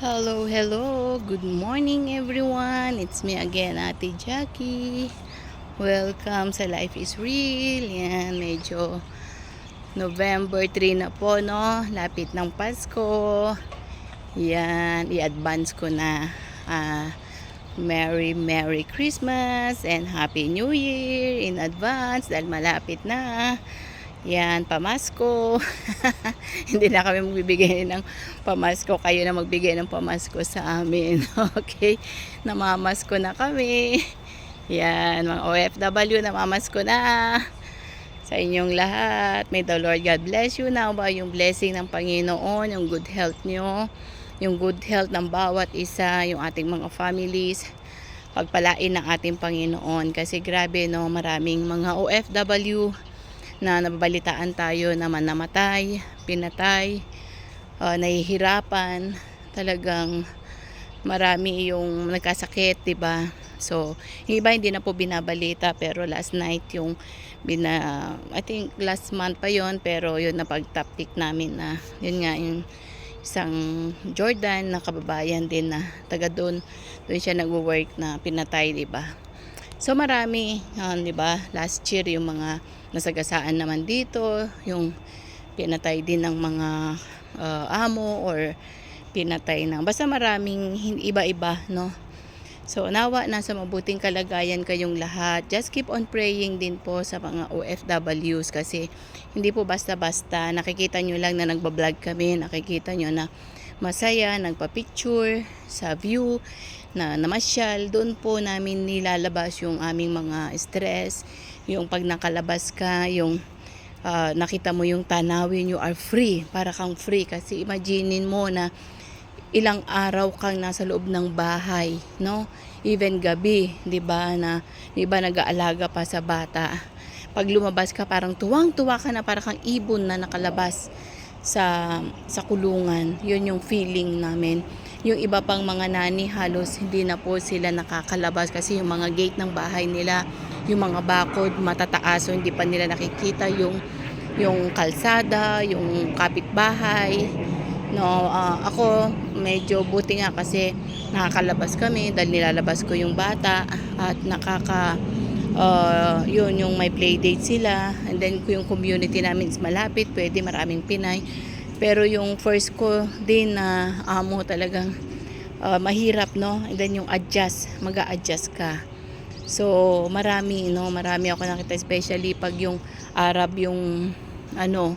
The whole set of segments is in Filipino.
Hello, hello. Good morning everyone. It's me again, Ate Jackie. Welcome sa Life is Real. Yan, medyo November 3 na po, no? Lapit ng Pasko. Yan, i-advance ko na. Ah, Merry, Merry Christmas and Happy New Year in advance dahil malapit na. Yan, pamasko. Hindi na kami magbibigay ng pamasko. Kayo na magbigay ng pamasko sa amin. Okay? Namamasko na kami. Yan, mga OFW, namamasko na. Sa inyong lahat. May the Lord God bless you. Now ba yung blessing ng Panginoon, yung good health nyo, yung good health ng bawat isa, yung ating mga families pagpalain ng ating Panginoon kasi grabe no maraming mga OFW na nababalitaan tayo naman namatay, pinatay, uh, nahihirapan, talagang marami yung nagkasakit, 'di ba? So, yung iba hindi na po binabalita pero last night yung bina I think last month pa yon pero yun na pag-topic namin na yun nga yung isang Jordan na kababayan din na taga doon doon siya nagwo-work na pinatay, 'di ba? So marami, uh, 'di ba? Last year yung mga nasagasaan naman dito, yung pinatay din ng mga uh, amo or pinatay ng basta maraming iba-iba, no? So nawa na sa mabuting kalagayan kayong lahat. Just keep on praying din po sa mga OFWs kasi hindi po basta-basta. Nakikita nyo lang na nagbablog kami, nakikita nyo na masaya, nagpa-picture sa view na namasyal. Doon po namin nilalabas yung aming mga stress, yung pag nakalabas ka, yung uh, nakita mo yung tanawin, you are free, para kang free. Kasi imaginein mo na ilang araw kang nasa loob ng bahay, no? Even gabi, 'di ba, na 'di ba nag-aalaga pa sa bata. Pag lumabas ka parang tuwang-tuwa ka na para kang ibon na nakalabas sa sa kulungan. 'Yun yung feeling namin. Yung iba pang mga nani halos hindi na po sila nakakalabas kasi yung mga gate ng bahay nila, yung mga bakod matataas so hindi pa nila nakikita yung yung kalsada, yung kapitbahay. No, uh, ako medyo buti nga kasi nakakalabas kami dahil nilalabas ko yung bata at nakaka uh, yun yung may play date sila. And then yung community namin is malapit pwede maraming Pinay pero yung first ko din na amo talagang uh, mahirap no? And then yung adjust mag adjust ka. So marami no? Marami ako nakita especially pag yung Arab yung ano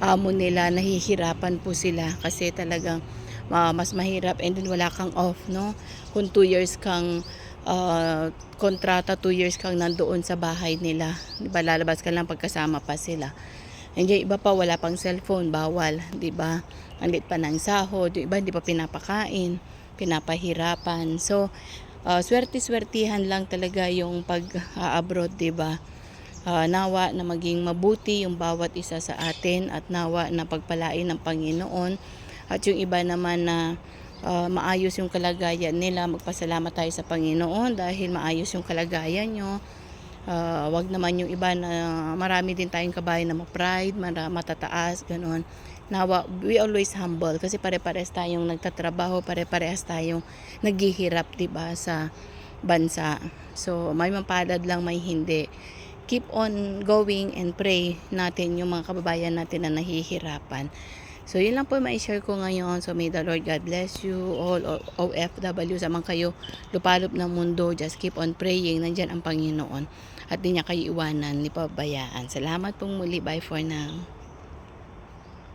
amo nila nahihirapan po sila. Kasi talagang uh, mas mahirap and then wala kang off no? Kung 2 years kang uh, kontrata 2 years kang nandoon sa bahay nila. Di ba lalabas ka lang pagkasama pa sila and yung iba pa wala pang cellphone bawal di ba? Andit pa ng sahod yung iba hindi pa pinapakain pinapahirapan. So uh, swerte-swertihan lang talaga yung pag uh, abroad di ba? Uh, nawa na maging mabuti yung bawat isa sa atin at nawa na pagpalain ng Panginoon. At yung iba naman na uh, maayos yung kalagayan nila magpasalamat tayo sa Panginoon dahil maayos yung kalagayan nyo uh, wag naman yung iba na marami din tayong kabayan na ma-pride matataas ganun. Nawa we always humble kasi pare-pares tayong nagtatrabaho pare-parehas tayong naghihirap 'di ba sa bansa. So may mapalad lang may hindi. Keep on going and pray natin yung mga kababayan natin na nahihirapan. So, yun lang po may share ko ngayon. So, may the Lord God bless you all OFW sa mga kayo lupalop ng mundo. Just keep on praying. Nandyan ang Panginoon. At di niya kayo iwanan, ni pabayaan. Salamat pong muli. Bye for now.